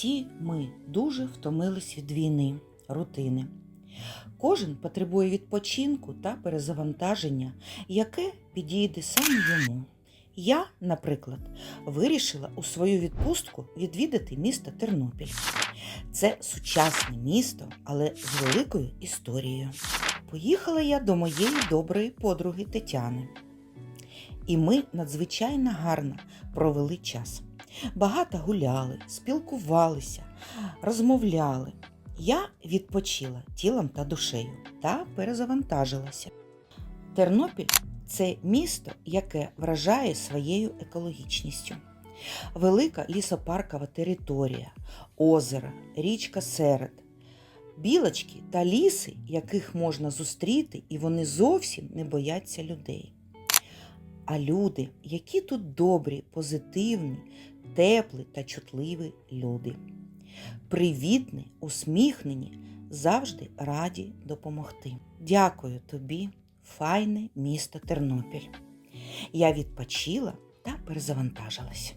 Всі ми дуже втомились від війни, рутини. Кожен потребує відпочинку та перезавантаження, яке підійде саме йому. Я, наприклад, вирішила у свою відпустку відвідати місто Тернопіль. Це сучасне місто, але з великою історією. Поїхала я до моєї доброї подруги Тетяни. І ми надзвичайно гарно провели час. Багато гуляли, спілкувалися, розмовляли. Я відпочила тілом та душею та перезавантажилася. Тернопіль це місто, яке вражає своєю екологічністю. Велика лісопаркова територія, озера, річка Серед, білочки та ліси, яких можна зустріти, і вони зовсім не бояться людей. А люди, які тут добрі, позитивні, теплі та чутливі люди. Привітні, усміхнені, завжди раді допомогти. Дякую тобі, файне місто Тернопіль. Я відпочила та перезавантажилась.